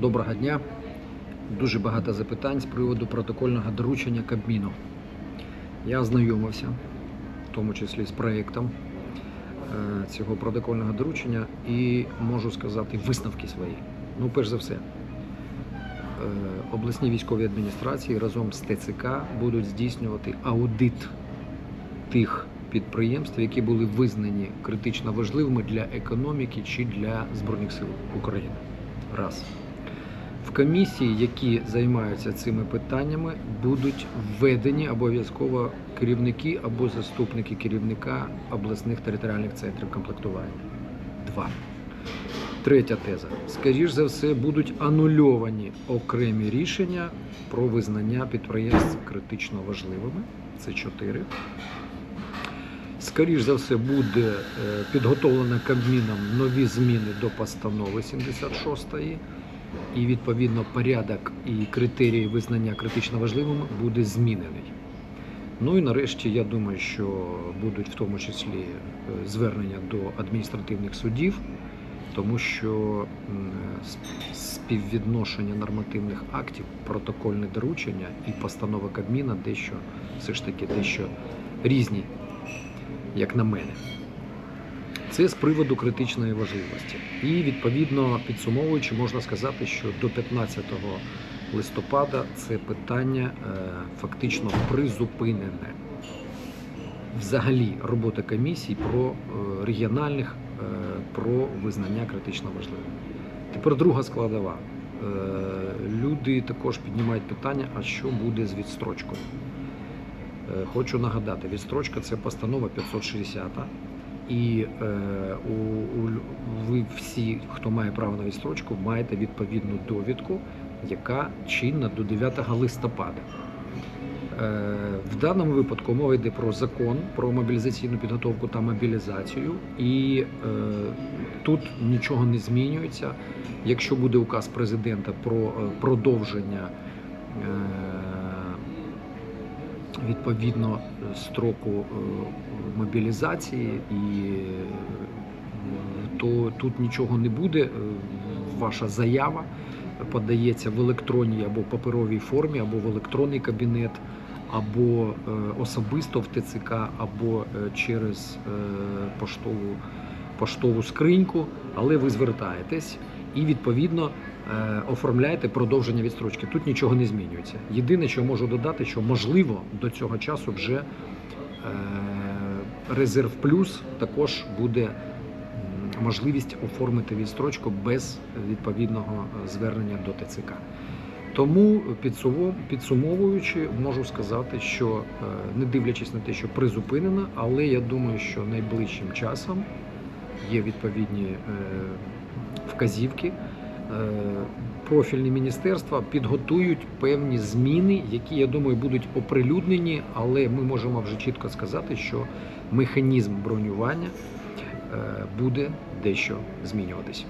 Доброго дня. Дуже багато запитань з приводу протокольного доручення Кабміну. Я ознайомився, в тому числі з проєктом е, цього протокольного доручення, і можу сказати висновки свої. Ну, перш за все, е, обласні військові адміністрації разом з ТЦК будуть здійснювати аудит тих підприємств, які були визнані критично важливими для економіки чи для Збройних сил України. Раз. В комісії, які займаються цими питаннями, будуть введені обов'язково керівники або заступники керівника обласних територіальних центрів комплектування. Два. Третя теза. Скоріш за все, будуть анульовані окремі рішення про визнання підприємств критично важливими. Це чотири. Скоріш за все, буде е, підготовлено Кабміном нові зміни до постанови 76-ї, і відповідно порядок і критерії визнання критично важливими буде змінений. Ну і нарешті я думаю, що будуть в тому числі е, звернення до адміністративних судів, тому що співвідношення нормативних актів, протокольне доручення і постанова Кабміна дещо все ж таки дещо різні як на мене. Це з приводу критичної важливості. І відповідно підсумовуючи, можна сказати, що до 15 листопада це питання е, фактично призупинене. Взагалі робота комісій про е, регіональних е, про визнання критично важливим. Тепер друга складова. Люди також піднімають питання, а що буде з відстрочкою. Хочу нагадати, відстрочка це постанова 560. І е, у, у, ви всі, хто має право на відстрочку, маєте відповідну довідку, яка чинна до 9 листопада. Е, в даному випадку мова йде про закон про мобілізаційну підготовку та мобілізацію, і е, тут нічого не змінюється. Якщо буде указ президента про е, продовження е, відповідно строку е, мобілізації, і е, то тут нічого не буде. Е, Ваша заява подається в електронній або паперовій формі, або в електронний кабінет, або е, особисто в ТЦК, або е, через е, поштову, поштову скриньку, але ви звертаєтесь і відповідно е, оформляєте продовження відстрочки. Тут нічого не змінюється. Єдине, що можу додати, що можливо до цього часу вже е, резерв плюс також буде можливість оформити відстрочку без відповідного е, звернення до ТЦК. Тому підсумовуючи, можу сказати, що е, не дивлячись на те, що призупинено, але я думаю, що найближчим часом є відповідні е, вказівки. Е, Профільні міністерства підготують певні зміни, які я думаю будуть оприлюднені, але ми можемо вже чітко сказати, що механізм бронювання е, буде дещо змінюватись.